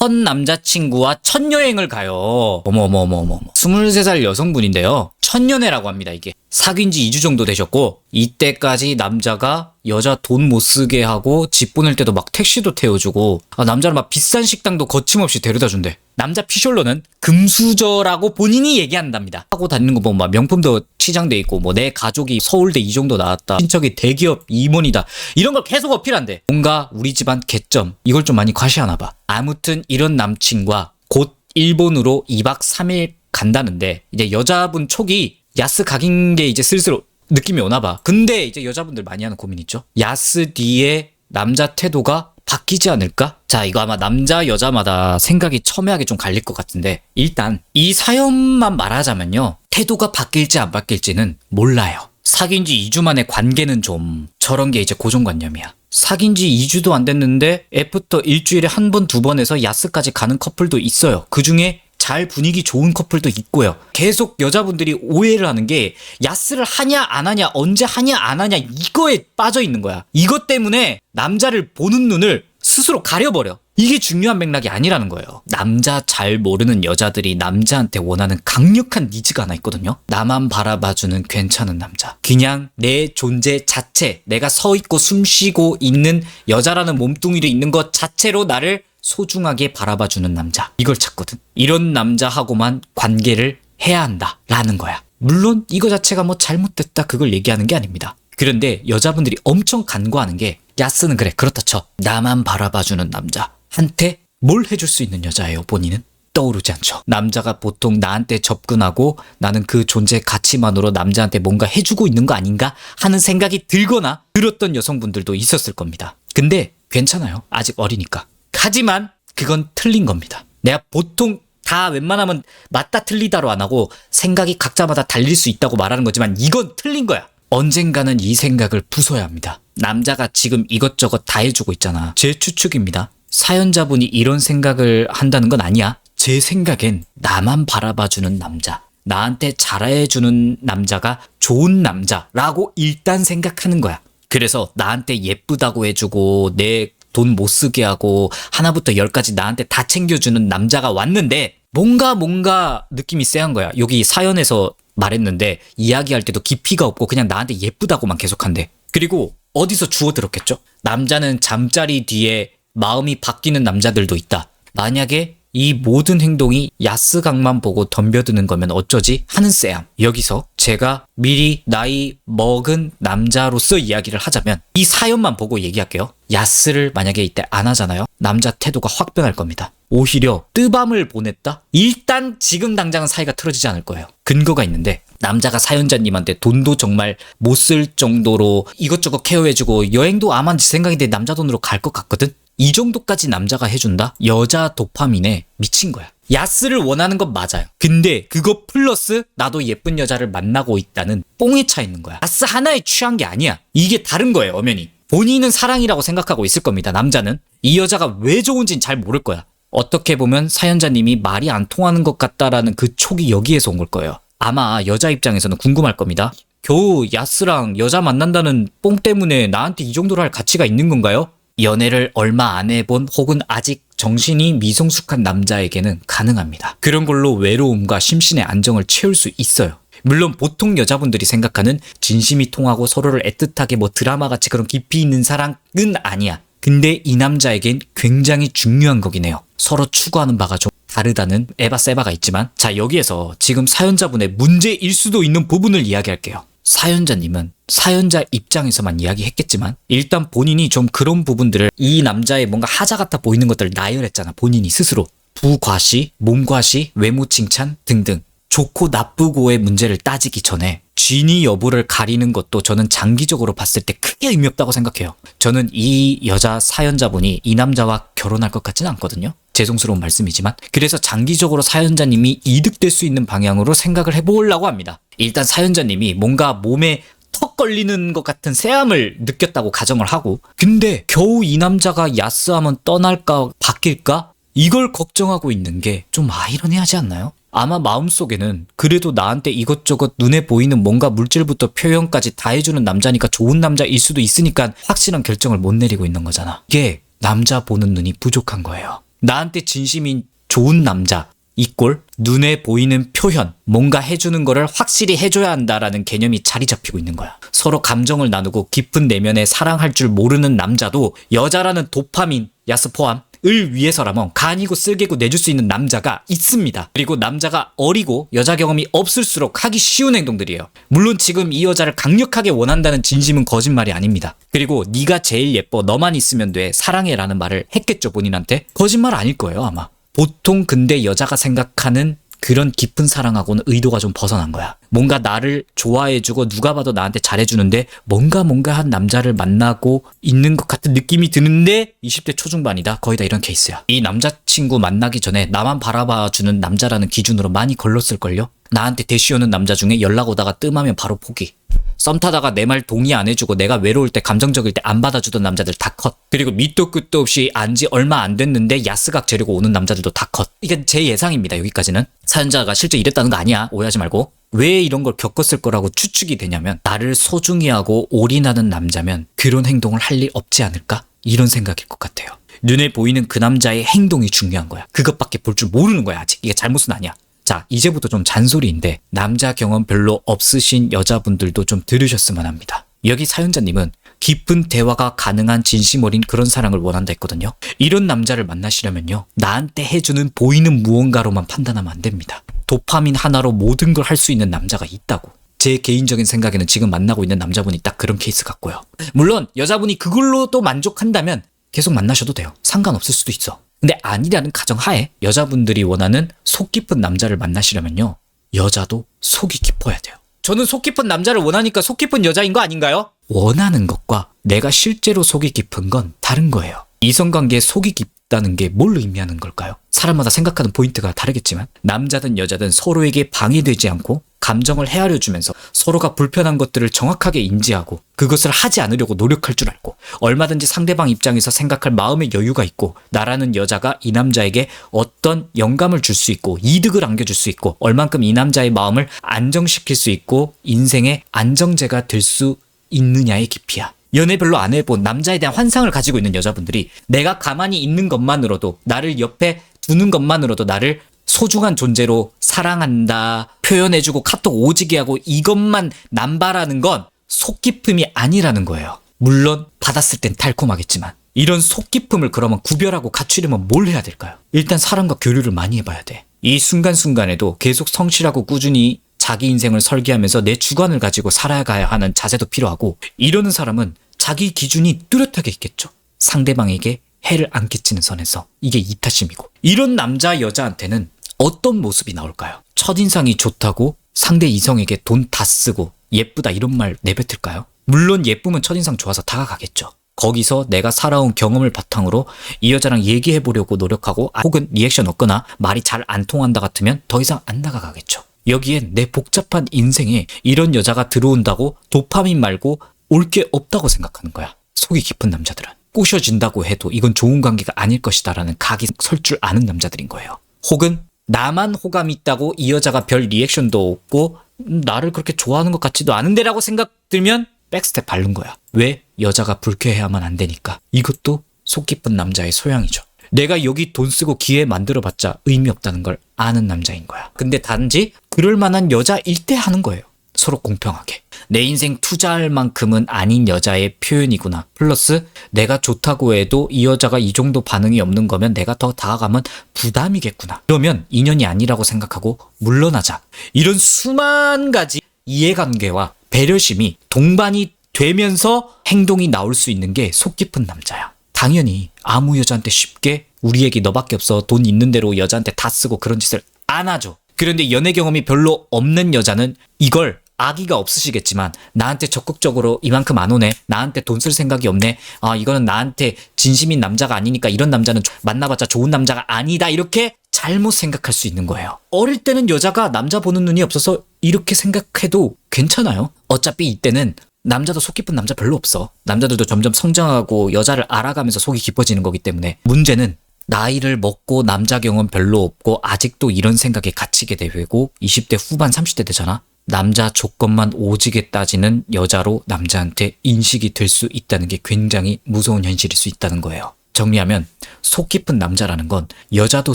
첫 남자친구와 첫 여행을 가요. 어머머머머머. 23살 여성분인데요. 첫연애라고 합니다, 이게. 사귄 지 2주 정도 되셨고, 이때까지 남자가 여자 돈 못 쓰게 하고, 집 보낼 때도 막 택시도 태워주고, 아, 남자는 막 비싼 식당도 거침없이 데려다 준대. 남자 피셜로는 금수저라고 본인이 얘기한답니다. 하고 다니는 거 보면 막 명품도 치장돼 있고, 뭐 내 가족이 서울대 이 정도 나왔다. 친척이 대기업 임원이다. 이런 걸 계속 어필한대. 뭔가 우리 집안 개점. 이걸 좀 많이 과시하나 봐. 아무튼 이런 남친과 곧 일본으로 2박 3일 간다는데 이제 여자분 촉이 야스 각인 게 이제 슬슬 느낌이 오나 봐. 근데 이제 여자분들 많이 하는 고민 있죠. 야스 뒤에 남자 태도가 바뀌지 않을까? 자, 이거 아마 남자, 여자마다 생각이 첨예하게 좀 갈릴 것 같은데, 일단, 이 사연만 말하자면요. 태도가 바뀔지 안 바뀔지는 몰라요. 사귄 지 2주 만에 관계는 좀, 저런 게 이제 고정관념이야. 사귄 지 2주도 안 됐는데, 애프터 일주일에 한 번, 두 번에서 야스까지 가는 커플도 있어요. 그 중에 잘 분위기 좋은 커플도 있고요. 계속 여자분들이 오해를 하는 게 야스를 하냐 안 하냐 언제 하냐 안 하냐 이거에 빠져 있는 거야. 이것 때문에 남자를 보는 눈을 스스로 가려버려. 이게 중요한 맥락이 아니라는 거예요. 남자 잘 모르는 여자들이 남자한테 원하는 강력한 니즈가 하나 있거든요. 나만 바라봐주는 괜찮은 남자. 그냥 내 존재 자체, 내가 서 있고 숨 쉬고 있는 여자라는 몸뚱이로 있는 것 자체로 나를 소중하게 바라봐주는 남자. 이걸 찾거든. 이런 남자하고만 관계를 해야 한다. 라는 거야. 물론 이거 자체가 뭐 잘못됐다 그걸 얘기하는 게 아닙니다. 그런데 여자분들이 엄청 간과하는 게 야스는 그래 그렇다 쳐. 나만 바라봐주는 남자. 한테 뭘 해줄 수 있는 여자예요 본인은? 떠오르지 않죠. 남자가 보통 나한테 접근하고 나는 그 존재 가치만으로 남자한테 뭔가 해주고 있는 거 아닌가 하는 생각이 들거나 들었던 여성분들도 있었을 겁니다. 근데 괜찮아요. 아직 어리니까. 하지만 그건 틀린 겁니다. 내가 보통 다 웬만하면 맞다 틀리다로 안 하고 생각이 각자마다 달릴 수 있다고 말하는 거지만 이건 틀린 거야. 언젠가는 이 생각을 부숴야 합니다. 남자가 지금 이것저것 다 해주고 있잖아. 제 추측입니다. 사연자분이 이런 생각을 한다는 건 아니야. 제 생각엔 나만 바라봐주는 남자. 나한테 잘해주는 남자가 좋은 남자라고 일단 생각하는 거야. 그래서 나한테 예쁘다고 해주고 내 돈 못 쓰게 하고 하나부터 열까지 나한테 다 챙겨주는 남자가 왔는데 뭔가 뭔가 느낌이 쎄한 거야. 여기 사연에서 말했는데 이야기할 때도 깊이가 없고 그냥 나한테 예쁘다고만 계속한대. 그리고 어디서 주워 들었겠죠? 남자는 잠자리 뒤에 마음이 바뀌는 남자들도 있다. 만약에 이 모든 행동이 야스각만 보고 덤벼드는 거면 어쩌지? 하는 쎄함. 여기서 제가 미리 나이 먹은 남자로서 이야기를 하자면 이 사연만 보고 얘기할게요. 야스를 만약에 이때 안 하잖아요? 남자 태도가 확 변할 겁니다. 오히려 뜨밤을 보냈다? 일단 지금 당장은 사이가 틀어지지 않을 거예요. 근거가 있는데 남자가 사연자님한테 돈도 정말 못 쓸 정도로 이것저것 케어해주고 여행도 아마 제 생각인데 남자 돈으로 갈 것 같거든? 이 정도까지 남자가 해준다? 여자 도파민에 미친 거야. 야스를 원하는 건 맞아요. 근데 그거 플러스 나도 예쁜 여자를 만나고 있다는 뽕에 차 있는 거야. 야스 하나에 취한 게 아니야. 이게 다른 거예요, 엄연히. 본인은 사랑이라고 생각하고 있을 겁니다, 남자는. 이 여자가 왜 좋은진 잘 모를 거야. 어떻게 보면 사연자님이 말이 안 통하는 것 같다라는 그 촉이 여기에서 온 걸 거예요. 아마 여자 입장에서는 궁금할 겁니다. 겨우 야스랑 여자 만난다는 뽕 때문에 나한테 이 정도로 할 가치가 있는 건가요? 연애를 얼마 안 해본 혹은 아직 정신이 미성숙한 남자에게는 가능합니다. 그런 걸로 외로움과 심신의 안정을 채울 수 있어요. 물론 보통 여자분들이 생각하는 진심이 통하고 서로를 애틋하게 뭐 드라마 같이 그런 깊이 있는 사랑은 아니야. 근데 이 남자에겐 굉장히 중요한 거긴 해요. 서로 추구하는 바가 좀 다르다는 에바 세바가 있지만 자 여기에서 지금 사연자분의 문제일 수도 있는 부분을 이야기할게요. 사연자님은 사연자 입장에서만 이야기했겠지만 일단 본인이 좀 그런 부분들을 이 남자의 뭔가 하자 같아 보이는 것들을 나열했잖아 본인이 스스로 부과시, 몸과시, 외모 칭찬 등등 좋고 나쁘고의 문제를 따지기 전에 쥐니 여부를 가리는 것도 저는 장기적으로 봤을 때 크게 의미 없다고 생각해요. 저는 이 여자 사연자분이 이 남자와 결혼할 것 같지는 않거든요. 죄송스러운 말씀이지만 그래서 장기적으로 사연자님이 이득될 수 있는 방향으로 생각을 해보려고 합니다. 일단 사연자님이 뭔가 몸에 턱 걸리는 것 같은 새함을 느꼈다고 가정을 하고 근데 겨우 이 남자가 야스하면 떠날까 바뀔까 이걸 걱정하고 있는 게 좀 아이러니하지 않나요? 아마 마음속에는 그래도 나한테 이것저것 눈에 보이는 뭔가 물질부터 표현까지 다 해주는 남자니까 좋은 남자일 수도 있으니까 확실한 결정을 못 내리고 있는 거잖아. 이게 남자 보는 눈이 부족한 거예요. 나한테 진심인 좋은 남자, 이꼴 눈에 보이는 표현, 뭔가 해주는 거를 확실히 해줘야 한다라는 개념이 자리 잡히고 있는 거야. 서로 감정을 나누고 깊은 내면에 사랑할 줄 모르는 남자도 여자라는 도파민, 야스 포함, 을 위해서라면 간이고 쓸개고 내줄 수 있는 남자가 있습니다. 그리고 남자가 어리고 여자 경험이 없을수록 하기 쉬운 행동들이에요. 물론 지금 이 여자를 강력하게 원한다는 진심은 거짓말이 아닙니다. 그리고 네가 제일 예뻐 너만 있으면 돼 사랑해라는 말을 했겠죠 본인한테 거짓말 아닐 거예요 아마. 보통 근데 여자가 생각하는 그런 깊은 사랑하고는 의도가 좀 벗어난 거야. 뭔가 나를 좋아해주고 누가 봐도 나한테 잘해주는데 뭔가 뭔가 한 남자를 만나고 있는 것 같은 느낌이 드는데 20대 초중반이다. 거의 다 이런 케이스야. 이 남자친구 만나기 전에 나만 바라봐주는 남자라는 기준으로 많이 걸렀을걸요? 나한테 대시 오는 남자 중에 연락 오다가 뜸하면 바로 포기. 썸 타다가 내 말 동의 안 해주고 내가 외로울 때 감정적일 때 안 받아주던 남자들 다 컷. 그리고 밑도 끝도 없이 안 지 얼마 안 됐는데 야스각 재려고 오는 남자들도 다 컷. 이게 제 예상입니다. 여기까지는. 사연자가 실제 이랬다는 거 아니야. 오해하지 말고. 왜 이런 걸 겪었을 거라고 추측이 되냐면 나를 소중히 하고 올인하는 남자면 그런 행동을 할리 없지 않을까? 이런 생각일 것 같아요. 눈에 보이는 그 남자의 행동이 중요한 거야. 그것밖에 볼 줄 모르는 거야, 아직. 이게 잘못은 아니야. 자, 이제부터 좀 잔소리인데 남자 경험 별로 없으신 여자분들도 좀 들으셨으면 합니다. 여기 사연자님은 깊은 대화가 가능한 진심 어린 그런 사랑을 원한다 했거든요. 이런 남자를 만나시려면요. 나한테 해주는 보이는 무언가로만 판단하면 안 됩니다. 도파민 하나로 모든 걸 할 수 있는 남자가 있다고. 제 개인적인 생각에는 지금 만나고 있는 남자분이 딱 그런 케이스 같고요. 물론 여자분이 그걸로 또 만족한다면 계속 만나셔도 돼요. 상관없을 수도 있어. 근데 아니라는 가정하에 여자분들이 원하는 속 깊은 남자를 만나시려면요. 여자도 속이 깊어야 돼요. 저는 속 깊은 남자를 원하니까 속 깊은 여자인 거 아닌가요? 원하는 것과 내가 실제로 속이 깊은 건 다른 거예요. 이성관계에 속이 깊다는 게 뭘 의미하는 걸까요? 사람마다 생각하는 포인트가 다르겠지만 남자든 여자든 서로에게 방해되지 않고 감정을 헤아려 주면서 서로가 불편한 것들을 정확하게 인지하고 그것을 하지 않으려고 노력할 줄 알고 얼마든지 상대방 입장에서 생각할 마음의 여유가 있고 나라는 여자가 이 남자에게 어떤 영감을 줄 수 있고 이득을 안겨줄 수 있고 얼만큼 이 남자의 마음을 안정시킬 수 있고 인생의 안정제가 될 수 있느냐의 깊이야. 연애 별로 안 해본 남자에 대한 환상을 가지고 있는 여자분들이 내가 가만히 있는 것만으로도 나를 옆에 두는 것만으로도 나를 소중한 존재로 사랑한다, 표현해주고 카톡 오지게 하고 이것만 남발하는 건 속 깊음이 아니라는 거예요. 물론 받았을 땐 달콤하겠지만 이런 속 깊음을 그러면 구별하고 갖추려면 뭘 해야 될까요? 일단 사람과 교류를 많이 해봐야 돼. 이 순간순간에도 계속 성실하고 꾸준히 자기 인생을 설계하면서 내 주관을 가지고 살아가야 하는 자세도 필요하고 이러는 사람은 자기 기준이 뚜렷하게 있겠죠. 상대방에게 해를 안 끼치는 선에서 이게 이타심이고 이런 남자 여자한테는 어떤 모습이 나올까요? 첫인상이 좋다고 상대 이성에게 돈 다 쓰고 예쁘다 이런 말 내뱉을까요? 물론 예쁘면 첫인상 좋아서 다가가겠죠. 거기서 내가 살아온 경험을 바탕으로 이 여자랑 얘기해 보려고 노력하고 아, 혹은 리액션 없거나 말이 잘 안 통한다 같으면 더 이상 안 나가가겠죠. 여기엔 내 복잡한 인생에 이런 여자가 들어온다고 도파민 말고 올 게 없다고 생각하는 거야. 속이 깊은 남자들은. 꼬셔진다고 해도 이건 좋은 관계가 아닐 것이다라는 각이 설 줄 아는 남자들인 거예요. 혹은 나만 호감이 있다고 이 여자가 별 리액션도 없고 음, 나를 그렇게 좋아하는 것 같지도 않은데라고 생각 들면 백스텝 바른 거야. 왜? 여자가 불쾌해야만 안 되니까. 이것도 속 깊은 남자의 소양이죠. 내가 여기 돈 쓰고 기회 만들어봤자 의미 없다는 걸 아는 남자인 거야. 근데 단지 그럴 만한 여자일 때 하는 거예요. 서로 공평하게. 내 인생 투자할 만큼은 아닌 여자의 표현이구나. 플러스 내가 좋다고 해도 이 여자가 이 정도 반응이 없는 거면 내가 더 다가가면 부담이겠구나. 그러면 인연이 아니라고 생각하고 물러나자. 이런 수만 가지 이해관계와 배려심이 동반이 되면서 행동이 나올 수 있는 게 속 깊은 남자야. 당연히 아무 여자한테 쉽게 우리 에게 너밖에 없어 돈 있는 대로 여자한테 다 쓰고 그런 짓을 안 하죠. 그런데 연애 경험이 별로 없는 여자는 이걸 아기가 없으시겠지만 나한테 적극적으로 이만큼 안 오네. 나한테 돈 쓸 생각이 없네. 아 이거는 나한테 진심인 남자가 아니니까 이런 남자는 만나봤자 좋은 남자가 아니다. 이렇게 잘못 생각할 수 있는 거예요. 어릴 때는 여자가 남자 보는 눈이 없어서 이렇게 생각해도 괜찮아요. 어차피 이때는 남자도 속 깊은 남자 별로 없어. 남자들도 점점 성장하고 여자를 알아가면서 속이 깊어지는 거기 때문에. 문제는 나이를 먹고 남자 경험 별로 없고 아직도 이런 생각에 갇히게 되고 20대 후반 30대 되잖아. 남자 조건만 오지게 따지는 여자로 남자한테 인식이 될 수 있다는 게 굉장히 무서운 현실일 수 있다는 거예요. 정리하면 속 깊은 남자라는 건 여자도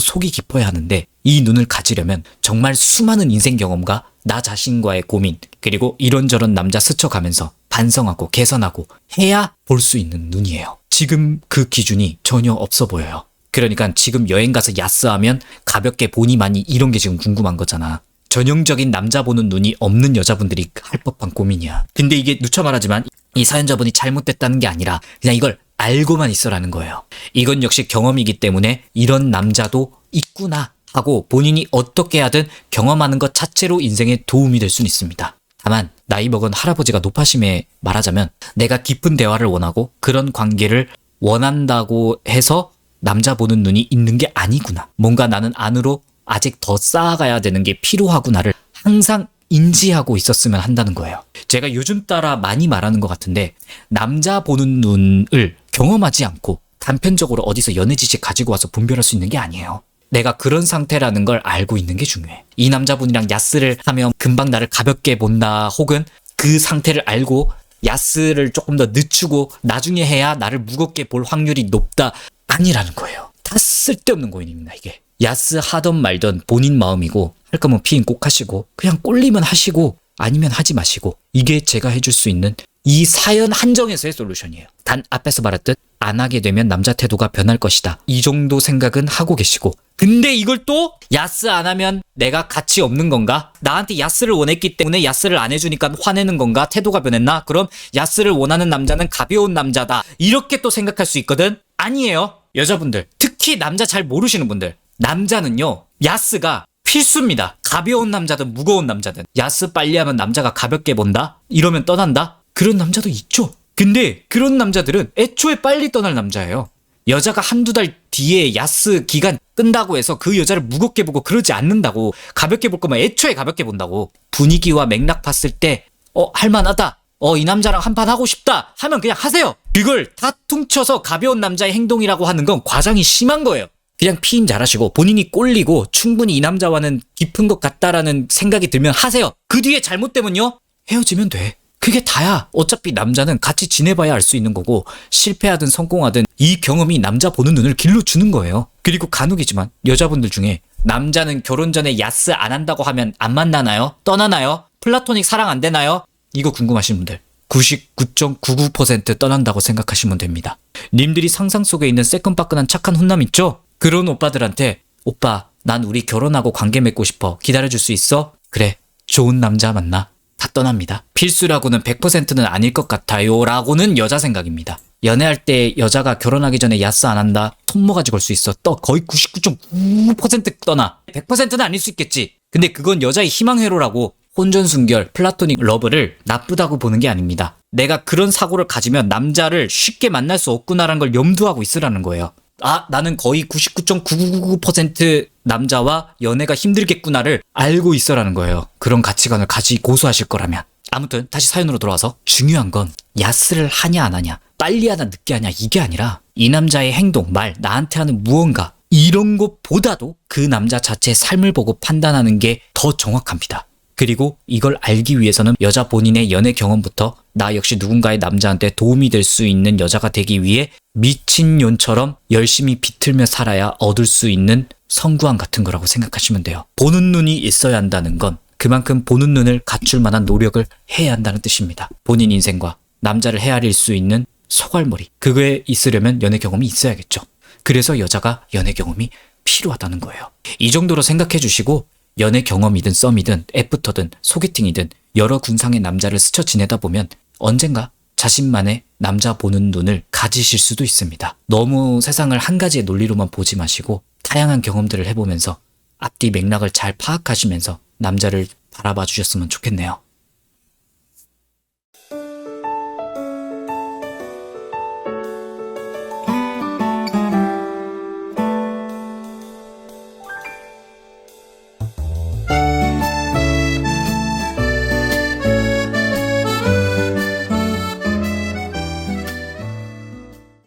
속이 깊어야 하는데 이 눈을 가지려면 정말 수많은 인생 경험과 나 자신과의 고민 그리고 이런저런 남자 스쳐가면서 반성하고 개선하고 해야 볼 수 있는 눈이에요. 지금 그 기준이 전혀 없어 보여요. 그러니까 지금 여행 가서 야스하면 가볍게 보니 많이 이런 게 지금 궁금한 거잖아. 전형적인 남자 보는 눈이 없는 여자분들이 할 법한 고민이야. 근데 이게 누차 말하지만 이 사연자분이 잘못됐다는 게 아니라 그냥 이걸 알고만 있어라는 거예요. 이건 역시 경험이기 때문에 이런 남자도 있구나 하고 본인이 어떻게 하든 경험하는 것 자체로 인생에 도움이 될 수는 있습니다. 다만 나이 먹은 할아버지가 노파심에 말하자면 내가 깊은 대화를 원하고 그런 관계를 원한다고 해서 남자 보는 눈이 있는 게 아니구나. 뭔가 나는 안으로 아직 더 쌓아가야 되는 게 필요하구나를 항상 인지하고 있었으면 한다는 거예요. 제가 요즘 따라 많이 말하는 것 같은데 남자 보는 눈을 경험하지 않고 단편적으로 어디서 연애 지식 가지고 와서 분별할 수 있는 게 아니에요. 내가 그런 상태라는 걸 알고 있는 게 중요해. 이 남자분이랑 야스를 하면 금방 나를 가볍게 본다 혹은 그 상태를 알고 야스를 조금 더 늦추고 나중에 해야 나를 무겁게 볼 확률이 높다 아니라는 거예요. 다 쓸데없는 고민입니다, 이게. 야스 하던 말던 본인 마음이고 할 거면 피임 꼭 하시고 그냥 꼴리면 하시고 아니면 하지 마시고 이게 제가 해줄 수 있는 이 사연 한정에서의 솔루션이에요. 단 앞에서 말했듯 안 하게 되면 남자 태도가 변할 것이다. 이 정도 생각은 하고 계시고 근데 이걸 또 야스 안 하면 내가 가치 없는 건가? 나한테 야스를 원했기 때문에 야스를 안 해주니까 화내는 건가? 태도가 변했나? 그럼 야스를 원하는 남자는 가벼운 남자다. 이렇게 또 생각할 수 있거든? 아니에요. 여자분들, 특히 남자 잘 모르시는 분들. 남자는요, 야스가 필수입니다. 가벼운 남자든 무거운 남자든. 야스 빨리 하면 남자가 가볍게 본다? 이러면 떠난다? 그런 남자도 있죠. 근데 그런 남자들은 애초에 빨리 떠날 남자예요. 여자가 한두 달 뒤에 야스 기간 끈다고 해서 그 여자를 무겁게 보고 그러지 않는다고. 가볍게 볼 거면 애초에 가볍게 본다고. 분위기와 맥락 봤을 때, 어, 할만하다. 어, 이 남자랑 한판 하고 싶다. 하면 그냥 하세요. 그걸 다 퉁쳐서 가벼운 남자의 행동이라고 하는 건 과장이 심한 거예요. 그냥 피임 잘하시고 본인이 꼴리고 충분히 이 남자와는 깊은 것 같다라는 생각이 들면 하세요. 그 뒤에 잘못되면요 헤어지면 돼. 그게 다야. 어차피 남자는 같이 지내봐야 알 수 있는 거고 실패하든 성공하든 이 경험이 남자 보는 눈을 길러 주는 거예요. 그리고 간혹이지만 여자분들 중에 남자는 결혼 전에 야스 안 한다고 하면 안 만나나요? 떠나나요? 플라토닉 사랑 안 되나요? 이거 궁금하신 분들 99.99% 떠난다고 생각하시면 됩니다. 님들이 상상 속에 있는 새끈빠끈한 착한 훈남 있죠? 그런 오빠들한테 오빠 난 우리 결혼하고 관계 맺고 싶어 기다려줄 수 있어? 그래 좋은 남자 만나 다 떠납니다. 필수라고는 100%는 아닐 것 같아요 라고는 여자 생각입니다. 연애할 때 여자가 결혼하기 전에 야스 안 한다 손모가지 걸 수 있어 떠 거의 99.9% 떠나 100%는 아닐 수 있겠지 근데 그건 여자의 희망회로라고 혼전순결 플라토닉 러브를 나쁘다고 보는 게 아닙니다. 내가 그런 사고를 가지면 남자를 쉽게 만날 수 없구나라는 걸 염두하고 있으라는 거예요. 아, 나는 거의 99.999% 남자와 연애가 힘들겠구나를 알고 있어라는 거예요. 그런 가치관을 가지 고수하실 거라면. 아무튼 다시 사연으로 돌아와서 중요한 건 야스를 하냐 안 하냐, 빨리 하냐 늦게 하냐 이게 아니라 이 남자의 행동, 말, 나한테 하는 무언가 이런 것보다도 그 남자 자체의 삶을 보고 판단하는 게 더 정확합니다. 그리고 이걸 알기 위해서는 여자 본인의 연애 경험부터 나 역시 누군가의 남자한테 도움이 될 수 있는 여자가 되기 위해 미친년처럼 열심히 비틀며 살아야 얻을 수 있는 성구함 같은 거라고 생각하시면 돼요. 보는 눈이 있어야 한다는 건 그만큼 보는 눈을 갖출 만한 노력을 해야 한다는 뜻입니다. 본인 인생과 남자를 헤아릴 수 있는 소갈머리. 그거에 있으려면 연애 경험이 있어야겠죠. 그래서 여자가 연애 경험이 필요하다는 거예요. 이 정도로 생각해 주시고 연애 경험이든 썸이든 애프터든 소개팅이든 여러 군상의 남자를 스쳐 지내다 보면 언젠가 자신만의 남자 보는 눈을 가지실 수도 있습니다. 너무 세상을 한 가지의 논리로만 보지 마시고 다양한 경험들을 해보면서 앞뒤 맥락을 잘 파악하시면서 남자를 바라봐 주셨으면 좋겠네요.